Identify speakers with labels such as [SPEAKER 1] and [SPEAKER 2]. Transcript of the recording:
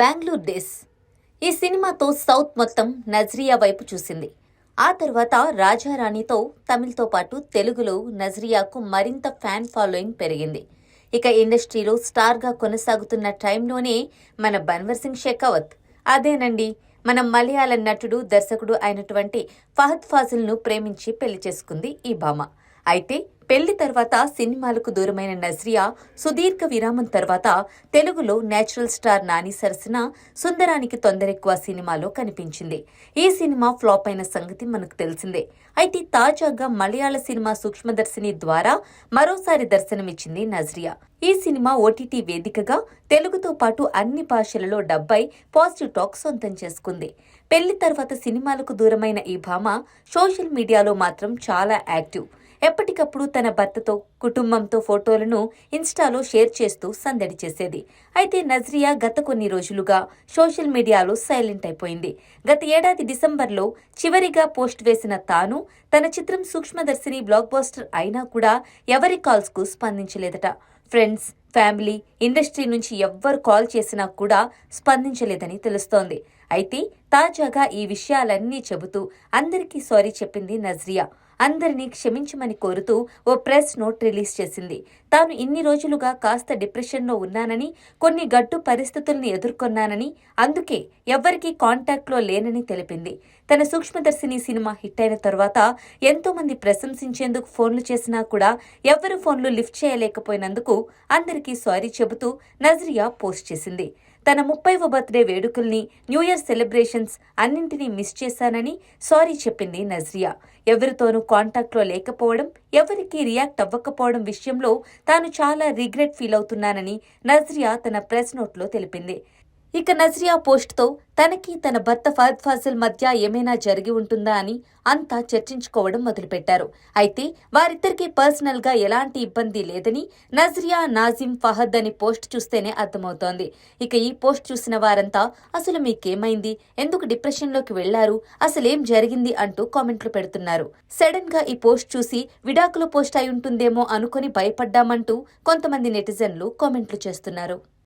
[SPEAKER 1] Bengaluru days. ఈ సినిమాతో south మొత్తం నజ్రియా వైపు చూసింది. ఆ తర్వాత రాజారాణితో తమిళ్తో పాటు తెలుగులో నజ్రియాకు మరింత ఫ్యాన్ ఫాలోయింగ్ పెరిగింది. ఇక ఇండస్ట్రీలో స్టార్గా కొనసాగుతున్న టైంలోనే మన బన్వర్ సింగ్ షెకావత్. అదేనండి మన మలయాళ నటుడు దర్శకుడు అయినటువంటి ఫహద్ ఫాజిల్ను ప్రేమించి పెళ్ళి చేసుకుంది ఈ భామ. అయితే పెళ్ళి తర్వాత సినిమాలకు దూరమైన నజ్రియా సుదీర్ఘ విరామం తర్వాత తెలుగులో నేచురల్ స్టార్ నాని సరసన సుందరానికి తొందరెక్కువ సినిమాలో కనిపించింది. ఈ సినిమా ఫ్లాప్ అయిన సంగతి మనకు తెలిసిందే. అయితే తాజాగా మలయాళ సినిమా సూక్ష్మదర్శిని ద్వారా మరోసారి దర్శనమిచ్చింది నజ్రియా. ఈ సినిమా ఓటీటీ వేదికగా తెలుగుతో పాటు అన్ని భాషలలో డబ్బై పాజిటివ్ టాక్ సొంతం చేసుకుంది. పెళ్ళి తర్వాత సినిమాలకు దూరమైన ఈ భామ సోషల్ మీడియాలో మాత్రం చాలా యాక్టివ్. ఎప్పటికప్పుడు తన భర్తతో కుటుంబంతో ఫోటోలను ఇన్స్టాలో షేర్ చేస్తూ సందడి చేసేది. అయితే నజ్రియా గత కొన్ని రోజులుగా సోషల్ మీడియాలో సైలెంట్ అయిపోయింది. గత ఏడాది డిసెంబర్లో చివరిగా పోస్ట్ వేసిన తాను తన చిత్రం సూక్ష్మదర్శిని బ్లాక్ బాస్టర్ అయినా కూడా ఎవరి కాల్స్కు స్పందించలేదట. ఫ్రెండ్స్ ఫ్యామిలీ ఇండస్ట్రీ నుంచి ఎవ్వరు కాల్ చేసినా కూడా స్పందించలేదని తెలుస్తోంది. అయితే తాజాగా ఈ విషయాలన్నీ చెబుతూ అందరికీ సారీ చెప్పింది నజ్రియా. అందరినీ క్షమించమని కోరుతూ ఓ ప్రెస్ నోట్ రిలీజ్ చేసింది. తాను ఇన్ని రోజులుగా కాస్త డిప్రెషన్లో ఉన్నానని కొన్ని గడ్డు పరిస్థితుల్ని ఎదుర్కొన్నానని అందుకే ఎవ్వరికీ కాంటాక్ట్లో లేనని తెలిపింది. తన సూక్ష్మదర్శిని సినిమా హిట్ అయిన తర్వాత ఎంతోమంది ప్రశంసించేందుకు ఫోన్లు చేసినా కూడా ఎవ్వరు ఫోన్లు లిఫ్ట్ చేయలేకపోయినందుకు అందరికీ సారీ చెబుతూ నజ్రియా పోస్ట్ చేసింది. తన ముప్పైవ బర్త్డే వేడుకల్ని న్యూ ఇయర్ సెలబ్రేషన్స్ అన్నింటినీ మిస్ చేశానని సారీ చెప్పింది నజ్రియా. ఎవరితోనూ కాంటాక్ట్లో లేకపోవడం ఎవరికీ రియాక్ట్ అవ్వకపోవడం విషయంలో తాను చాలా రిగ్రెట్ ఫీల్ అవుతున్నానని నజ్రియా తన ప్రెస్ నోట్లో తెలిపింది. ఇక నజ్రియా పోస్ట్తో తనకి తన భర్త ఫహద్ ఫాజిల్ మధ్య ఏమైనా జరిగి ఉంటుందా అని అంతా చర్చించుకోవడం మొదలుపెట్టారు. అయితే వారిద్దరికీ పర్సనల్గా ఎలాంటి ఇబ్బంది లేదని నజ్రియా నాజిమ్ ఫహద్ అని పోస్ట్ చూస్తేనే అర్థమవుతోంది. ఇక ఈ పోస్ట్ చూసిన వారంతా అసలు మీకేమైంది? ఎందుకు డిప్రెషన్లోకి వెళ్ళారు అసలేం జరిగింది? అంటూ కామెంట్లు పెడుతున్నారు. సడన్గా ఈ పోస్ట్ చూసి విడాకుల పోస్ట్ అయి ఉంటుందేమో అనుకుని భయపడ్డామంటూ కొంతమంది నెటిజన్లు కామెంట్లు చేస్తున్నారు.